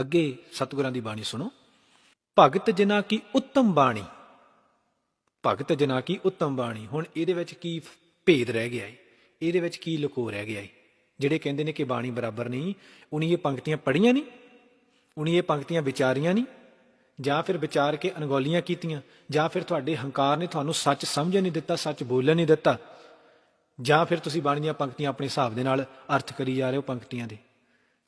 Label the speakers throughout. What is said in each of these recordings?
Speaker 1: ਅੱਗੇ ਸਤਿਗੁਰਾਂ ਦੀ ਬਾਣੀ ਸੁਣੋ। ਭਗਤ ਜਨਾ ਕੀ ਉੱਤਮ ਬਾਣੀ। ਭਗਤ ਜਨਾ ਕੀ ਉੱਤਮ ਬਾਣੀ। ਹੁਣ ਇਹਦੇ ਵਿੱਚ ਕੀ ਭੇਦ ਰਹਿ ਗਿਆ ਏ। ਇਹਦੇ ਵਿੱਚ ਕੀ ਲੁਕੋ ਰਹਿ ਗਿਆ ਏ। ਜਿਹੜੇ ਕਹਿੰਦੇ ਨੇ ਕਿ ਬਾਣੀ ਬਰਾਬਰ ਨਹੀਂ, ਉਨੀ ਇਹ ਪੰਕਤੀਆਂ ਪੜੀਆਂ ਨਹੀਂ, ਉਨੀ ਇਹ ਪੰਕਤੀਆਂ ਵਿਚਾਰੀਆਂ ਨਹੀਂ, ਜਾਂ ਫਿਰ ਵਿਚਾਰ ਕੇ ਅਣਗੌਲੀਆਂ ਕੀਤੀਆਂ, ਜਾਂ ਫਿਰ ਤੁਹਾਡੇ ਹੰਕਾਰ ਨੇ ਤੁਹਾਨੂੰ ਸੱਚ ਸਮਝਣ ਨਹੀਂ ਦਿੱਤਾ, ਸੱਚ ਬੋਲਣ ਨਹੀਂ ਦਿੱਤਾ, ਜਾਂ ਫਿਰ ਤੁਸੀਂ ਬਾਣੀ ਦੀਆਂ ਪੰਕਤੀਆਂ ਆਪਣੇ ਹਿਸਾਬ ਦੇ ਨਾਲ ਅਰਥ ਕਰੀ ਜਾ ਰਹੇ ਹੋ ਪੰਕਤੀਆਂ ਦੇ।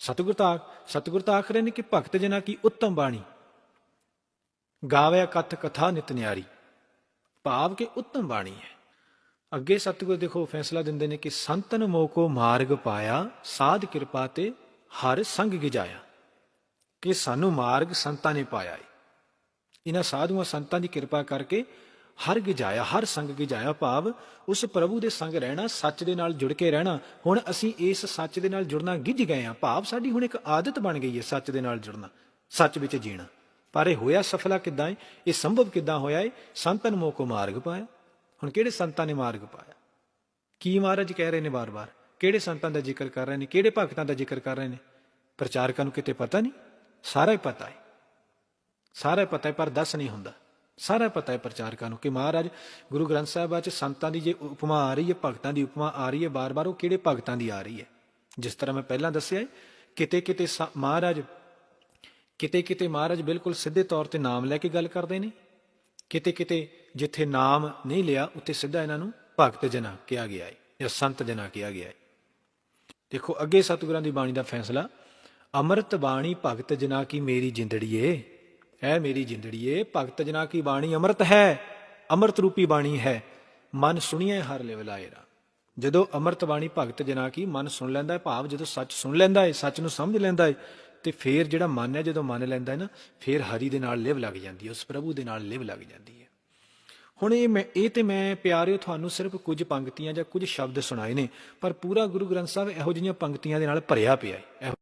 Speaker 1: ਸਤਿਗੁਰ ਤਾਂ ਆਖ ਰਹੇ ਨੇ ਕਿ ਭਗਤ ਜਨਾ ਕੀ ਉੱਤਮ ਬਾਣੀ। ਗਾਵਿਆ ਕਥ ਕਥਾ ਨਿਤ ਨਿਆਰੀ। ਭਾਵ ਕਿ ਉੱਤਮ ਬਾਣੀ ਹੈ। ਅੱਗੇ ਸਤਿਗੁਰ ਦੇਖੋ, ਫੈਸਲਾ ਦਿੰਦੇ ਨੇ ਕਿ ਸੰਤਨ ਮੋਕੋ ਮਾਰਗ ਪਾਇਆ, ਸਾਧ ਕਿਰਪਾ ਤੇ ਹਰ ਸੰਗ ਗਿਜਾਇਆ। ਕਿ ਸਾਨੂੰ ਮਾਰਗ ਸੰਤਾਂ ਨੇ ਪਾਇਆ ਹੈ ਇਹਨਾਂ ਸਾਧੂਆਂ ਸੰਤਾਂ ਦੀ ਕਿਰਪਾ ਕਰਕੇ ਹਰ ਗਿਜਾਇਆ ਹਰ ਸੰਗ ਗਿਜਾਇਆ ਭਾਵ, ਉਸ ਪ੍ਰਭੂ ਦੇ ਸੰਗ ਰਹਿਣਾ, ਸੱਚ ਦੇ ਨਾਲ ਜੁੜ ਕੇ ਰਹਿਣਾ। ਹੁਣ ਅਸੀਂ ਇਸ ਸੱਚ ਦੇ ਨਾਲ ਜੁੜਨਾ ਗਿੱਝ ਗਏ ਹਾਂ। ਭਾਵ ਸਾਡੀ ਹੁਣ ਇੱਕ ਆਦਤ ਬਣ ਗਈ ਹੈ ਸੱਚ ਦੇ ਨਾਲ ਜੁੜਨਾ, ਸੱਚ ਵਿੱਚ ਜੀਣਾ। ਪਰ ਇਹ ਹੋਇਆ ਸਫਲਾ ਕਿੱਦਾਂ ਹੈ ਇਹ ਸੰਭਵ ਕਿੱਦਾਂ ਹੋਇਆ ਹੈ ਸੰਤਨ ਮੋਹ ਕੋ ਮਾਰਗ ਪਾਇਆ। ਹੁਣ ਕਿਹੜੇ ਸੰਤਾਂ ਨੇ ਮਾਰਗ ਪਾਇਆ? ਕੀ ਮਹਾਰਾਜ ਕਹਿ ਰਹੇ ਨੇ ਵਾਰ-ਵਾਰ ਕਿਹੜੇ ਸੰਤਾਂ ਦਾ ਜ਼ਿਕਰ ਕਰ ਰਹੇ ਨੇ? ਕਿਹੜੇ ਭਗਤਾਂ ਦਾ ਜ਼ਿਕਰ ਕਰ ਰਹੇ ਨੇ? ਪ੍ਰਚਾਰਕਾਂ ਨੂੰ ਕਿਤੇ ਪਤਾ ਨਹੀਂ? ਸਾਰਾ ਹੀ ਪਤਾ ਹੈ ਸਾਰਾ ਹੀ ਪਤਾ ਹੈ ਪਰ ਦੱਸ ਨਹੀਂ ਹੁੰਦਾ। ਸਾਰਾ ਪਤਾ ਹੈ ਪ੍ਰਚਾਰਕਾਂ ਨੂੰ ਕਿ ਮਹਾਰਾਜ, ਗੁਰੂ ਗ੍ਰੰਥ ਸਾਹਿਬਾਂ 'ਚ ਸੰਤਾਂ ਦੀ ਜੇ ਉਪਮਾ ਆ ਰਹੀ ਹੈ, ਭਗਤਾਂ ਦੀ ਉਪਮਾ ਆ ਰਹੀ ਹੈ, ਬਾਰ-ਬਾਰ ਉਹ ਕਿਹੜੇ ਭਗਤਾਂ ਦੀ ਆ ਰਹੀ ਹੈ? ਜਿਸ ਤਰ੍ਹਾਂ ਮੈਂ ਪਹਿਲਾਂ ਦੱਸਿਆ ਹੈ ਕਿਤੇ ਕਿਤੇ ਸਾ- ਮਹਾਰਾਜ ਕਿਤੇ ਕਿਤੇ ਮਹਾਰਾਜ ਬਿਲਕੁਲ ਸਿੱਧੇ ਤੌਰ ਤੇ ਨਾਮ ਲੈ ਕੇ ਗੱਲ ਕਰਦੇ ਨੇ। ਕਿਤੇ ਕਿਤੇ ਜਿੱਥੇ ਨਾਮ ਨਹੀਂ ਲਿਆ, ਉੱਥੇ ਸਿੱਧਾ ਇਹਨਾਂ ਨੂੰ ਭਗਤ ਜਨਾ ਕਿਹਾ ਗਿਆ ਹੈ ਜਾਂ ਸੰਤ ਜਨਾ ਕਿਹਾ ਗਿਆ ਹੈ। ਦੇਖੋ, ਅੱਗੇ ਸਤਿਗੁਰਾਂ ਦੀ ਬਾਣੀ ਦਾ ਫੈਸਲਾ, ਅੰਮ੍ਰਿਤ ਬਾਣੀ ਭਗਤ ਜਨਾ ਕੀ ਮੇਰੀ ਜਿੰਦੜੀਏ? ਹੈ ਮੇਰੀ ਜਿੰਦੜੀਏ, ਭਗਤ ਜਨਾ ਕੀ ਬਾਣੀ ਅੰਮ੍ਰਿਤ ਹੈ? ਅੰਮ੍ਰਿਤ ਰੂਪੀ ਬਾਣੀ ਹੈ। ਮਨ ਸੁਣੀਏ ਹਰ ਲਿਵ ਲਾਇਰਾ। ਜਦੋਂ ਅੰਮ੍ਰਿਤ ਬਾਣੀ ਭਗਤ ਜਨਾ ਕੀ ਮਨ ਸੁਣ ਲੈਂਦਾ ਹੈ, ਭਾਵ ਜਦੋਂ ਸੱਚ ਸੁਣ ਲੈਂਦਾ ਹੈ, ਸੱਚ ਨੂੰ ਸਮਝ ਲੈਂਦਾ ਹੈ, ਤੇ ਫੇਰ ਜਿਹੜਾ ਮਨ ਹੈ, ਜਦੋਂ ਮੰਨ ਲੈਂਦਾ ਹੈ ਨਾ, ਫੇਰ ਹਰੀ ਦੇ ਨਾਲ ਲਿਵ ਲੱਗ ਜਾਂਦੀ ਹੈ, ਉਸ ਪ੍ਰਭੂ ਦੇ ਨਾਲ ਲਿਵ ਲੱਗ ਜਾਂਦੀ ਹੈ। ਹੁਣ ਇਹ ਮੈਂ ਇਹ ਤੇ ਮੈਂ ਪਿਆਰਿਓ, ਤੁਹਾਨੂੰ ਸਿਰਫ ਕੁਝ ਪੰਕਤੀਆਂ ਜਾਂ ਕੁਝ ਸ਼ਬਦ ਸੁਣਾਏ ਨੇ, ਪਰ ਪੂਰਾ ਗੁਰੂ ਗ੍ਰੰਥ ਸਾਹਿਬ ਇਹੋ ਜਿਹੀਆਂ ਪੰਕਤੀਆਂ ਦੇ ਨਾਲ ਭਰਿਆ ਪਿਆ ਹੈ। ਇਹੋ